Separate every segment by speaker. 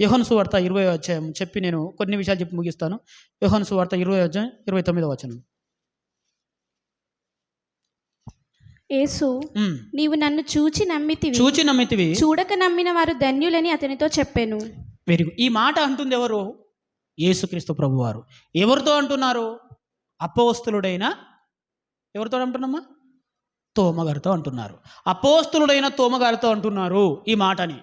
Speaker 1: యోహన్ సువార్త ఇరవై అధ్యాయం చెప్పి నేను కొన్ని విషయాలు చెప్పి ముగిస్తాను. యోహన్ సువార్త ఇరవై అధ్యాయం ఇరవై తొమ్మిదో వచనం.
Speaker 2: యేసు
Speaker 1: ఉమ్.
Speaker 2: నీవు నన్ను చూచి నమ్మితివి.
Speaker 1: చూచి నమ్మితివి.
Speaker 2: చూడక నమ్మిన వారు ధన్యులని అతనితో చెప్పాను.
Speaker 1: Very good. ఈ మాట అంటుంది ఎవరు? యేసుక్రీస్తు ప్రభువారు. ఎవరితో అంటున్నారు? అపోస్తులుడైన ఎవరితో అంటున్నామా? తోమగారితో అంటున్నారు. అపోస్తులుడైన తోమగారితో అంటున్నారు ఈ మాటని.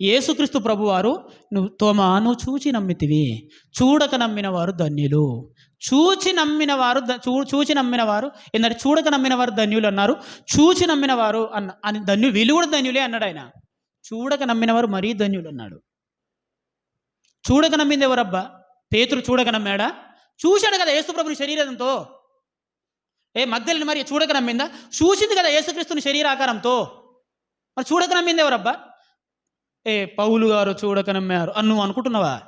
Speaker 1: యేసుక్రీస్తు ప్రభువారు నువ్వు తోమాను నువ్వు చూచి నమ్మితివి. చూడక నమ్మిన వారు ధన్యులు. చూచి నమ్మిన వారు చూ చూచి నమ్మిన వారు ఏంటంటే చూడక నమ్మిన వారు ధన్యులు అన్నారు. చూచి నమ్మిన వారు అన్న అని ధన్యు వీళ్ళు కూడా ధన్యులే అన్నాడు ఆయన. చూడక నమ్మిన వారు మరీ ధన్యులు అన్నాడు. చూడక నమ్మింది ఎవరబ్బా? పేతురు చూడక నమ్మాడా? చూశాడు కదా యేసుప్రభుని శరీరంతో. ఏ మగ్ధల్ని మరి చూడక నమ్మిందా? చూసింది కదా యేసుక్రీస్తుని శరీరాకారంతో. మరి చూడక నమ్మింది ఎవరబ్బా? ఏ పౌలు గారు చూడక నమ్మారు. అని నువ్వు అనుకుంటున్నావా?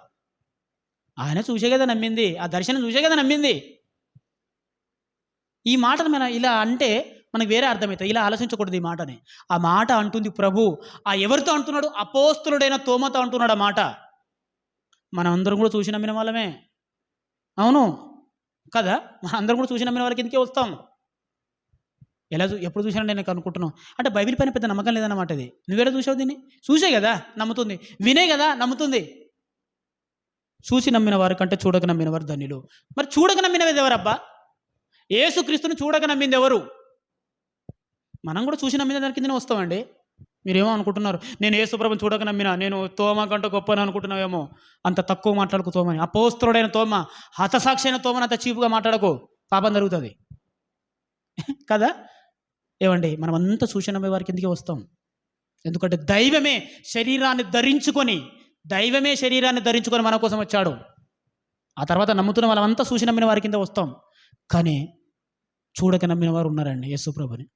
Speaker 1: ఆయన చూసే కదా నమ్మింది. ఆ దర్శనం చూసే కదా నమ్మింది. ఈ మాటను మన ఇలా అంటే మనకు వేరే అర్థమవుతుంది ఇలా ఆలోచించకూడదు ఈ మాటని. ఆ మాట అంటుంది ప్రభు. ఆ ఎవరితో అంటున్నాడు? అపోస్తులుడైన తోమతో అంటున్నాడు ఆ మాట. మనం అందరం కూడా చూసి నమ్మిన వాళ్ళమే. అవును. కదా? మనం అందరం కూడా చూసి నమ్మిన వాళ్ళకి ఎందుకే వస్తాం. ఎలా చూ ఎప్పుడు చూసినా నేను అనుకుంటున్నాను అంటే బైబిల్ పైన పెద్ద నమ్మకం లేదన్నమాట అది. నువ్వేలా చూసావు దీన్ని? చూసే కదా నమ్ముతుంది. వినే కదా నమ్ముతుంది. చూసి నమ్మిన వారి కంటే చూడక నమ్మిన వారు ధన్యులు. మరి చూడక నమ్మినది ఎవరబ్బా ఏసుక్రీస్తుని చూడక నమ్మింది ఎవరు? మనం కూడా చూసి నమ్మిన దాని కిందనే వస్తామండి. మీరేమో అనుకుంటున్నారు నేను యేసుప్రభుని చూడక నమ్మినా నేను తోమ కంటే గొప్పని అనుకుంటున్నావేమో. అంత తక్కువ మాట్లాడుకు తోమని. అపోస్తుడైన తోమ హతసాక్షి అయిన తోమని అంత చీపుగా మాట్లాడకు. పాపం జరుగుతుంది. కదా? ఏమండి మనం అంతా చూసి నమ్మే వారికి ఎందుకే వస్తాం. ఎందుకంటే దైవమే శరీరాన్ని ధరించుకొని దైవమే శరీరాన్ని ధరించుకొని మన కోసం వచ్చాడు. ఆ తర్వాత నమ్ముతున్న వాళ్ళంతా చూసి నమ్మిన వారి కింద వస్తాం. కానీ చూడక నమ్మిన వారు ఉన్నారండి యేసుప్రభుని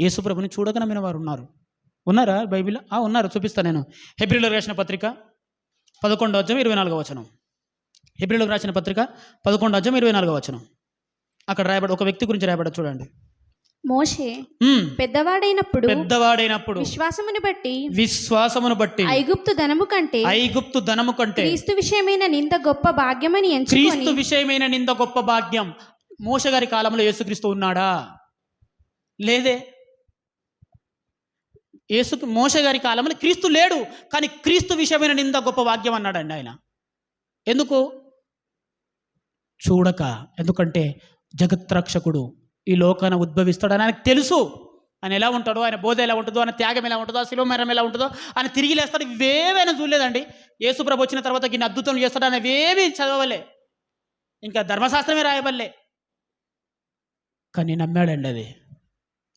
Speaker 1: యేసుప్రభుని చూడక నమ్మిన వారు ఉన్నారు. ఉన్నారా బైబిల్ ఆ ఉన్నారు. చూపిస్తాను నేను. హెబ్రిలో రాసిన పత్రిక పదకొండో అధ్యాయం ఇరవై నాలుగో వచనం. హెబ్రిలో రాసిన పత్రిక పదకొండో అధ్యాయం ఇరవై నాలుగో వచనం. అక్కడ రాయబడి ఒక వ్యక్తి గురించి రాయబడ చూడండి.
Speaker 2: మోషే పెద్దవాడైనప్పుడు
Speaker 1: పెద్దవాడైనప్పుడు
Speaker 2: విశ్వాసమును బట్టి
Speaker 1: విశ్వాసమును బట్టి
Speaker 2: ఐగుప్తు ధనము కంటే
Speaker 1: ఐగుప్తు ధనము కంటే
Speaker 2: క్రీస్తు విషయమైన నింద గొప్ప భాగ్యమని ఎంచుకొని
Speaker 1: క్రీస్తు విషయమైన నింద గొప్ప భాగ్యం మోసగారి కాలంలో యేసుక్రీస్తు ఉన్నాడా? లేదే. యేసు మోసగారి కాలంలో క్రీస్తు లేడు కానీ క్రీస్తు విషయమైన నింద గొప్ప భాగ్యం అన్నాడండి ఆయన. ఎందుకు? చూడక. ఎందుకంటే జగత్రక్షకుడు ఈ లోకాన ఉద్భవిస్తాడని ఆయనకు తెలుసు. ఆయన ఎలా ఉంటాడో ఆయన బోధ ఎలా ఉంటుందో ఆయన త్యాగం ఎలా ఉంటుందో ఆ శిలోమరం ఎలా ఉంటుందో ఆయన తిరిగి లేస్తాడు. ఇవేవైనా చూడలేదండి. యేసుప్రభు వచ్చిన తర్వాత ఇన్ని అద్భుతం చేస్తాడు ఆయన ఏవి చదవలే. ఇంకా ధర్మశాస్త్రమే రాయబల్లే కానీ నమ్మాడండి అది.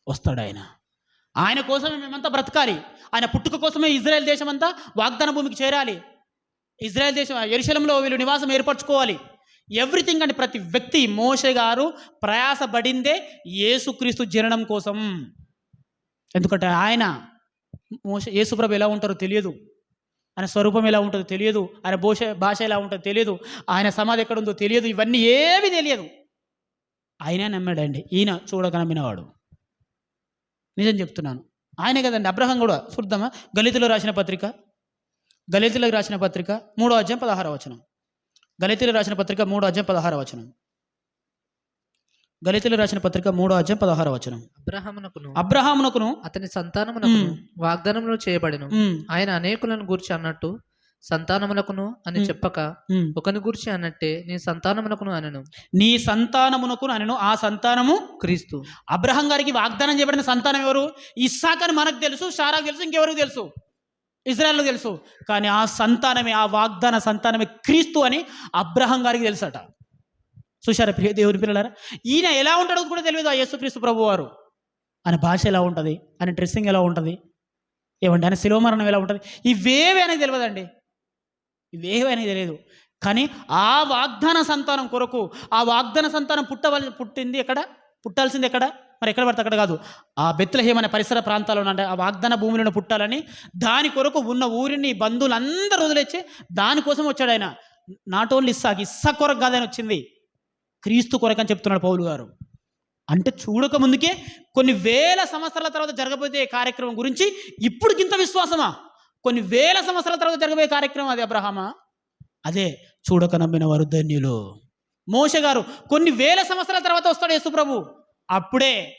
Speaker 1: వస్తాడు ఆయన. ఆయన కోసమే మేమంతా బ్రతకాలి. ఆయన పుట్టుక కోసమే ఇజ్రాయెల్ దేశం అంతా వాగ్దాన భూమికి చేరాలి. ఇజ్రాయెల్ దేశం ఎరుశలంలో వీళ్ళు నివాసం ఏర్పరచుకోవాలి. ఎవ్రీథింగ్ అంటే ప్రతి వ్యక్తి మోషే గారు ప్రయాసపడిందే యేసుక్రీస్తు జననం కోసం. ఎందుకంటే ఆయన మోస యేసుప్రభు ఎలా ఉంటారో తెలియదు. ఆయన స్వరూపం ఎలా ఉంటుందో తెలియదు. ఆయన భాష భాష ఎలా ఉంటుందో తెలియదు. ఆయన సమాధి ఎక్కడ ఉందో తెలియదు. ఇవన్నీ ఏవి తెలియదు. ఆయనే నమ్మాడండి. ఈయన చూడక నమ్మినవాడు నిజం చెప్తున్నాను. ఆయనే కదండి. అబ్రహం కూడా చూద్దామా? గలితులో రాసిన పత్రిక? గలితులకు రాసిన పత్రిక? మూడో అధ్యాయం పదహార వచనం. గలితులు రాసిన పత్రిక మూడో అధ్యాయం పదహార వచనం. గలితులు రాసిన పత్రిక మూడో అధ్యాయం పదహార వచనం.
Speaker 3: అబ్రహామునకును
Speaker 1: అబ్రహామునకును.
Speaker 3: అతని సంతానమునకును
Speaker 1: మ్మ్.
Speaker 3: వాగ్దానములు చేయబడెను. ఆయన అనేకులను గూర్చి అన్నట్టు సంతానమునకును అని. చెప్పక ఒకని గూర్చి అన్నట్టే నీ సంతానమునకును అనను.
Speaker 1: నీ సంతానమునకు నేను ఆ సంతానము
Speaker 3: క్రీస్తు.
Speaker 1: అబ్రహం గారికి వాగ్దానం చేయబడిన సంతానం ఎవరు? ఇస్సాక్ అని మనకు తెలుసు షారాకు తెలుసు ఇంకెవరికి తెలుసు? ఇజ్రాయెల్కు తెలుసు. కానీ ఆ సంతానమే ఆ వాగ్దాన సంతానమే క్రీస్తు అని అబ్రహం గారికి తెలుసట. చూశారా ప్రియ దేవుని పిల్లలారా? ఈయన ఎలా ఉంటాడో కూడా తెలియదు ఆ యేసుక్రీస్తు ప్రభు వారు. ఆయన భాష ఎలా ఉంటుంది? ఆయన డ్రెస్సింగ్ ఎలా ఉంటుంది? ఏమంటే ఆయన శిలోమరణం ఎలా ఉంటుంది? ఇవేవి అనేది తెలియదండి. ఇవేవి అనేది తెలియదు. కానీ ఆ వాగ్దాన సంతానం కొరకు ఆ వాగ్దాన సంతానం పుట్టవల పుట్టింది ఎక్కడ? పుట్టాల్సింది ఎక్కడ? మరి ఎక్కడ పడితే అక్కడ కాదు. ఆ బెత్లహేమ్ అనే పరిసర ప్రాంతాల్లో అంటే ఆ వాగ్దాన భూమిలో పుట్టాలని దాని కొరకు ఉన్న ఊరిని బంధువులందరూ వదిలేచి దానికోసం వచ్చాడు ఆయన. నాట్ ఓన్లీ ఇస్సాక్ ఇస్సా కొరకు కాదని వచ్చింది. క్రీస్తు కొరకు అని చెప్తున్నాడు పౌలు గారు. అంటే చూడక ముందుకే కొన్ని వేల సంవత్సరాల తర్వాత జరగబోయే కార్యక్రమం గురించి ఇప్పుడుకింత విశ్వాసమా? కొన్ని వేల సంవత్సరాల తర్వాత జరగబోయే కార్యక్రమం అది అబ్రహామా? అదే చూడక నమ్మిన వారు ధన్యులు. మోష గారు కొన్ని వేల సంవత్సరాల తర్వాత వస్తాడు యేసుప్రభు ప్రభు. అప్పుడే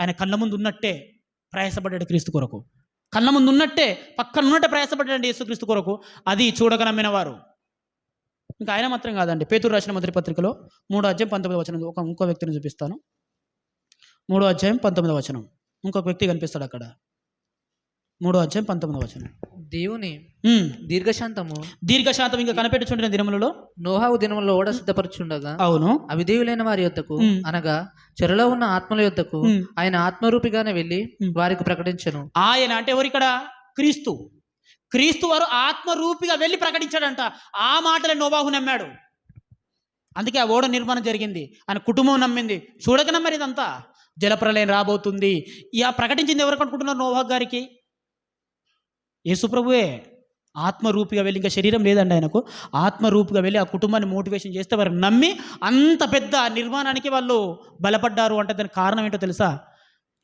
Speaker 1: ఆయన కళ్ళ ముందు ఉన్నట్టే ప్రయాసపడ్డాడు క్రీస్తు కొరకు. కళ్ళ ముందు ఉన్నట్టే పక్కన ఉన్నట్టే ప్రయాసపడ్డాడు యేసుక్రీస్తు కొరకు. అది చూడక నమ్మిన వారు. ఇంకా ఆయన మాత్రం కాదండి. పేతురు రాసిన మొదటి పత్రికలో మూడో అధ్యాయం పంతొమ్మిది వచనం. ఒక ఇంకో వ్యక్తిని చూపిస్తాను. మూడో అధ్యాయం పంతొమ్మిది వచనం. ఇంకొక వ్యక్తి కనిపిస్తాడు అక్కడ. మూడో అధ్యాయం పంతొమ్మిది వచనం.
Speaker 3: దేవుని దీర్ఘశాంతము
Speaker 1: దీర్ఘశాంతం ఇంకా కనిపెట్టుచుండిన దినములలో?
Speaker 3: నోహావు దినములో ఓడ సిద్ధపరచుండగా
Speaker 1: అవును.
Speaker 3: అవిధేయులైన వారి యొద్దకు. అనగా చెరలో ఉన్న ఆత్మల యొద్దకు. ఆయన ఆత్మరూపిగానే వెళ్ళి. వారికి ప్రకటించను.
Speaker 1: ఆయన అంటే ఎవరు ఇక్కడ క్రీస్తు. క్రీస్తు వారు ఆత్మరూపిగా వెళ్ళి ప్రకటించాడంట. ఆ మాటలే నోబాహు నమ్మాడు. అందుకే ఆ ఓడ నిర్మాణం జరిగింది. ఆయన కుటుంబం నమ్మింది. చూడక నమ్మారు ఇదంతా? జలప్రలయం రాబోతుంది. ఇక ప్రకటించింది ఎవరు అనుకుంటున్నారు నోవాహ్ గారికి? యేసుప్రభువే ఆత్మరూపిగా వెళ్ళి ఇంకా శరీరం లేదండి ఆయనకు. ఆత్మరూపిగా వెళ్ళి ఆ కుటుంబాన్ని మోటివేషన్ చేస్తే వారు నమ్మి అంత పెద్ద నిర్మాణానికి వాళ్ళు బలపడ్డారు అంటే దానికి కారణం ఏంటో తెలుసా?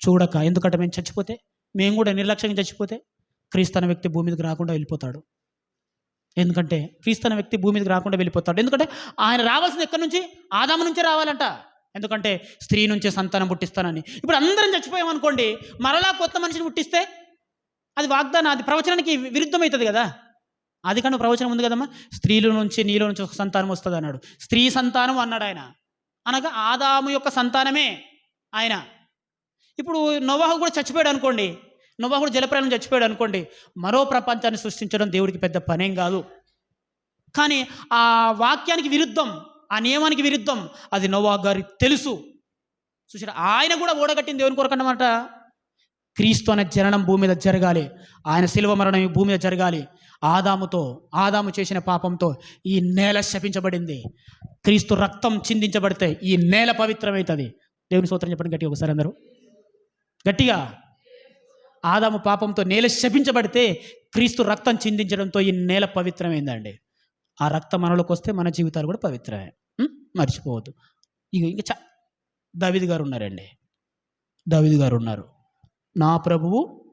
Speaker 1: చూడక. ఎందుకంటే మేము చచ్చిపోతే మేము కూడా నిర్లక్ష్యంగా చచ్చిపోతే క్రీస్తన వ్యక్తి భూమి మీదకి రాకుండా వెళ్ళిపోతాడు. ఎందుకంటే క్రీస్తన వ్యక్తి భూమి మీదకి రాకుండా వెళ్ళిపోతాడు. ఎందుకంటే ఆయన రావాల్సింది ఎక్కడి నుంచి? ఆదాము నుంచే రావాలంట. ఎందుకంటే స్త్రీ నుంచే సంతానం పుట్టిస్తానని. ఇప్పుడు అందరం చచ్చిపోయామనుకోండి మరలా కొత్త మనిషిని పుట్టిస్తే అది వాగ్దానం అది ప్రవచనానికి విరుద్ధమవుతుంది కదా? అది కన్నా ప్రవచనం ఉంది కదమ్మా? స్త్రీల నుంచి నీలో నుంచి ఒక సంతానం వస్తుంది అన్నాడు. స్త్రీ సంతానం అన్నాడు ఆయన. అనగా ఆదాము యొక్క సంతానమే ఆయన. ఇప్పుడు నోవాహు కూడా చచ్చిపోయాడు అనుకోండి. నోవాహు కూడా జలప్రయాణం చచ్చిపోయాడు అనుకోండి. మరో ప్రపంచాన్ని సృష్టించడం దేవుడికి పెద్ద పనేం కాదు. కానీ ఆ వాక్యానికి విరుద్ధం ఆ నియమానికి విరుద్ధం అది నోవాహు గారికి తెలుసు. చూసారా ఆయన కూడా ఓడగట్టింది దేవుని కొరకు క్రీస్తు అనే జననం భూమి మీద జరగాలి. ఆయన శిలువ మరణం ఈ భూమి మీద జరగాలి. ఆదాముతో ఆదాము చేసిన పాపంతో ఈ నేల శపించబడింది. క్రీస్తు రక్తం చిందించబడితే ఈ నేల పవిత్రమవుతుంది. దేవుని సూత్రం చెప్పండి గట్టిగా ఒకసారి అందరూ. గట్టిగా. ఆదాము పాపంతో నేల శపించబడితే క్రీస్తు రక్తం చిందించడంతో ఈ నేల పవిత్రమైందండి. ఆ రక్తం మనలోకి వస్తే మన జీవితాలు కూడా పవిత్రమే. మర్చిపోవద్దు. ఇక ఇంకా చ దావిది గారు ఉన్నారండి. దావిది గారు ఉన్నారు. నా ప్రభువు?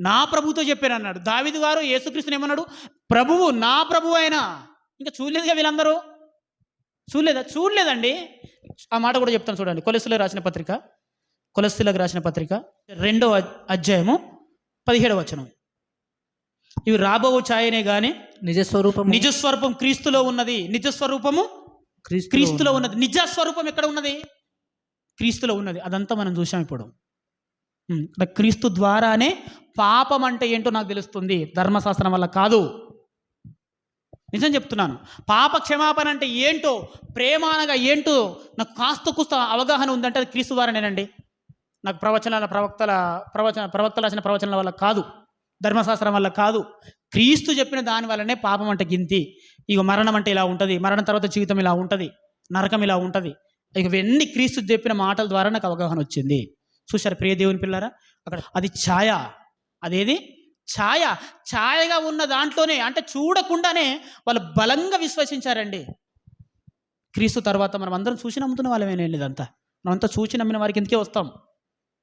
Speaker 1: నా ప్రభువుతో చెప్పాను అన్నాడు. దావిది గారు యేసుక్రీస్తుని ఏమన్నాడు? ప్రభువు నా ప్రభువు అయినా. ఇంకా చూడలేదుగా వీళ్ళందరూ? చూడలేదా? చూడలేదండి. ఆ మాట కూడా చెప్తాను చూడండి. కొలెస్లో రాసిన పత్రిక కొలస్తిలకు రాసిన పత్రిక రెండవ అధ్యాయము పదిహేడవ వచనం. ఇవి రాబో ఛాయనే కానీ
Speaker 3: నిజస్వరూపము.
Speaker 1: నిజస్వరూపం క్రీస్తులో ఉన్నది. నిజస్వరూపము
Speaker 3: క్రీస్తులో
Speaker 1: క్రీస్తులో ఉన్నది. నిజస్వరూపం ఎక్కడ ఉన్నది? క్రీస్తులో ఉన్నది. అదంతా మనం చూసాం ఇప్పుడు. క్రీస్తు ద్వారానే పాపం అంటే ఏంటో నాకు తెలుస్తుంది. ధర్మశాస్త్రం వల్ల కాదు. నిజం చెప్తున్నాను. పాప క్షమాపణ అంటే ఏంటో ప్రేమ అనగా ఏంటో నాకు కాస్త కూస్త అవగాహన ఉందంటే అది క్రీస్తు ద్వారానేనండి. నాకు ప్రవచనాల ప్రవక్తల ప్రవచన ప్రవక్తలు రాసిన ప్రవచనాల వల్ల కాదు. ధర్మశాస్త్రం వల్ల కాదు. క్రీస్తు చెప్పిన దాని వల్లనే పాపం అంటే గింతి. ఇక మరణం అంటే ఇలా ఉంటుంది. మరణం తర్వాత జీవితం ఇలా ఉంటుంది. నరకం ఇలా ఉంటుంది. ఇక ఇవన్నీ క్రీస్తు చెప్పిన మాటల ద్వారా నాకు అవగాహన వచ్చింది. చూశారు ప్రియ దేవుని పిల్లారా? అక్కడ అది ఛాయ. అదేది? ఛాయ. ఛాయగా ఉన్న దాంట్లోనే అంటే చూడకుండానే వాళ్ళు బలంగా విశ్వసించారండి. క్రీస్తు తర్వాత మనం అందరం చూసి నమ్ముతున్న వాళ్ళమేనండి ఇదంతా. మనమంతా చూసి నమ్మిన వారికి ఇందుకే వస్తాం.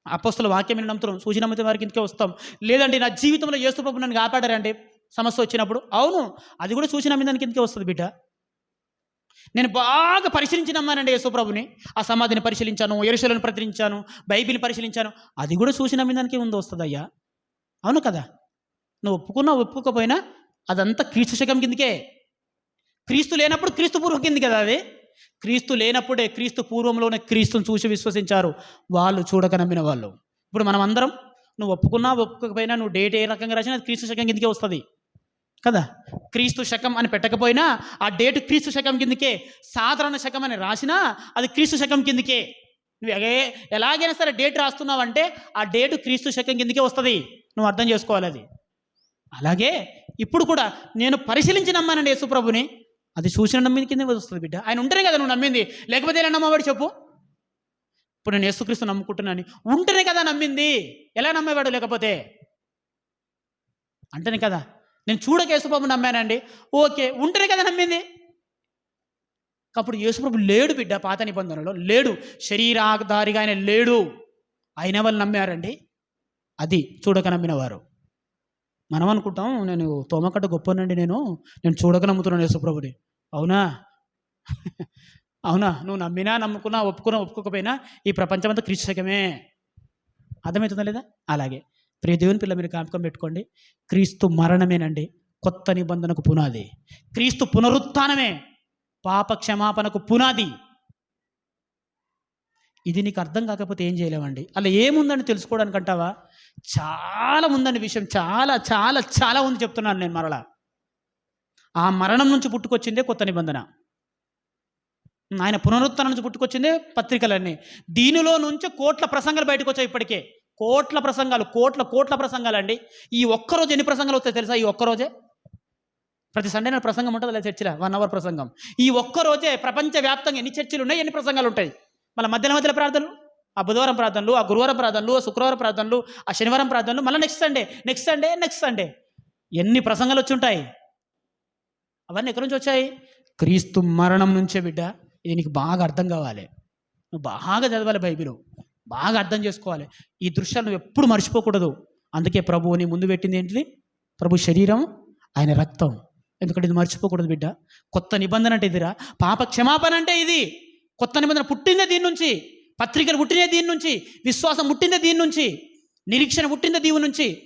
Speaker 1: అపోస్తుల వాక్యం నమ్ముతున్నాం చూసి నమ్మిన వారికి ఇందుకే వస్తాం. లేదండి నా జీవితంలో యేసు ప్రభు నన్ను కాపాడారండి. సమస్య వచ్చినప్పుడు. అవును అది కూడా చూసి నమ్మిన దానికి ఇందుకే వస్తుంది బిడ్డ. నేను బాగా పరిశీలించి నమ్మానండి యేసుప్రభుని. ఆ సమాధిని పరిశీలించాను ఎరుశలను ప్రతిరించాను బైబిల్ పరిశీలించాను. అది కూడా చూసి నమ్మిదానికి ముందు వస్తుంది అయ్యా అవును కదా? నువ్వు ఒప్పుకున్నా ఒప్పుకోకపోయినా అదంతా క్రీస్తు శకం కిందకే. క్రీస్తు లేనప్పుడు క్రీస్తు పూర్వం కింది కదా అది? క్రీస్తు లేనప్పుడే క్రీస్తు పూర్వంలోనే క్రీస్తుని చూసి విశ్వసించారు. వాళ్ళు చూడక నమ్మిన వాళ్ళు. ఇప్పుడు మనం అందరం నువ్వు ఒప్పుకున్నా ఒప్పుకోకపోయినా నువ్వు డేట్ ఏ రకంగా రాసినా క్రీస్తు శకం కిందకే వస్తుంది. కదా? క్రీస్తు శకం అని పెట్టకపోయినా ఆ డేటు క్రీస్తు శకం కిందకే సాధారణ శకం అని రాసినా అది క్రీస్తు శకం కిందకే. నువ్వు ఎగే- ఎలాగైనా సరే డేట్ రాస్తున్నావంటే ఆ డేటు క్రీస్తు శకం కిందకే వస్తుంది. నువ్వు అర్థం చేసుకోవాలి అది. అలాగే ఇప్పుడు కూడా నేను పరిశీలించి నమ్మానండి యేసుప్రభుని. అది చూసిన నమ్మింది కింద వస్తుంది బిడ్డ. ఆయన ఉంటేనే కదా నువ్వు నమ్మింది. లేకపోతే ఎలా నమ్మవాడు చెప్పు? ఇప్పుడు నేను యేసుక్రీస్తు నమ్ముకుంటున్నాను. ఉంటేనే కదా నమ్మింది. ఎలా నమ్మేవాడు లేకపోతే? అంటేనే కదా నేను చూడక యేసుప్రభు నమ్మానండి. ఓకే ఉంటేనే కదా నమ్మింది. అప్పుడు యేసుప్రభు లేడు బిడ్డ పాత నిబంధనలో. లేడు. శరీరాధారిగా ఆయన లేడు. అయిన వాళ్ళు నమ్మారండి? అది చూడక నమ్మిన వారు. మనం అనుకుంటాం నేను తోమకట్ట గొప్పనండి నేను. నేను చూడక నమ్ముతున్నాను యేసుప్రభుని అవునా? అవునా? నువ్వు నమ్మినా నమ్ముకున్నా ఒప్పుకున్నా ఒప్పుకోకపోయినా ఈ ప్రపంచమంతా క్రీస్తకమే అర్థమవుతుందా లేదా? అలాగే. ప్రియ దేవుని పిల్ల మీరు జ్ఞాపకం పెట్టుకోండి. క్రీస్తు మరణమేనండి. కొత్త నిబంధనకు పునాది. క్రీస్తు పునరుత్థానమే పాప క్షమాపణకు పునాది. ఇది నీకు అర్థం కాకపోతే ఏం చేయలేమండి. అలా ఏముందని తెలుసుకోవడానికి అంటావా? చాలా ఉందండి విషయం. చాలా చాలా చాలా ఉంది చెప్తున్నాను నేను మరలా. ఆ మరణం నుంచి పుట్టుకొచ్చిందే కొత్త నిబంధన. ఆయన పునరుత్నం నుంచి పుట్టుకొచ్చిందే పత్రికలన్నీ. దీనిలో నుంచి కోట్ల ప్రసంగాలు బయటకు వచ్చాయి ఇప్పటికే. కోట్ల ప్రసంగాలు కోట్ల కోట్ల ప్రసంగాలు అండి ఈ ఒక్కరోజు ఎన్ని ప్రసంగాలు వస్తాయి తెలుసా? ఈ ఒక్కరోజే. ప్రతి సండే నా ప్రసంగం ఉంటుంది లేదా చర్చిలో? వన్ అవర్ ప్రసంగం. ఈ ఒక్కరోజే ప్రపంచవ్యాప్తంగా ఎన్ని చర్చిలు ఉన్నాయి ఎన్ని ప్రసంగాలు ఉంటాయి? మళ్ళీ మధ్యలో మధ్యలో ప్రార్థనలు ఆ బుధవారం ప్రార్థనలు ఆ గురువారం ప్రార్థనలు ఆ శుక్రవారం ప్రార్థనలు ఆ శనివారం ప్రార్థనలు మళ్ళీ next Sunday next Sunday next Sunday ఎన్ని ప్రసంగాలు వచ్చి ఉంటాయి? అవన్నీ ఎక్కడి నుంచి వచ్చాయి? క్రీస్తు మరణం నుంచే బిడ్డ. ఇది నీకు బాగా అర్థం కావాలి. నువ్వు బాగా చదవాలి బైబిల్. బాగా అర్థం చేసుకోవాలి. ఈ దృశ్యాలు నువ్వు ఎప్పుడు మర్చిపోకూడదు. అందుకే ప్రభువుని ముందు పెట్టింది ఏంటిది? ప్రభు శరీరం ఆయన రక్తం. ఎందుకంటే ఇది మర్చిపోకూడదు బిడ్డ. కొత్త నిబంధన అంటే ఇదిరా. పాప క్షమాపణ అంటే ఇది. కొత్త నిబంధన పుట్టిందే దీని నుంచి. పత్రికలు పుట్టిందే దీని నుంచి. విశ్వాసం పుట్టిందే దీని నుంచి. నిరీక్షణ పుట్టిందే దీని నుంచి.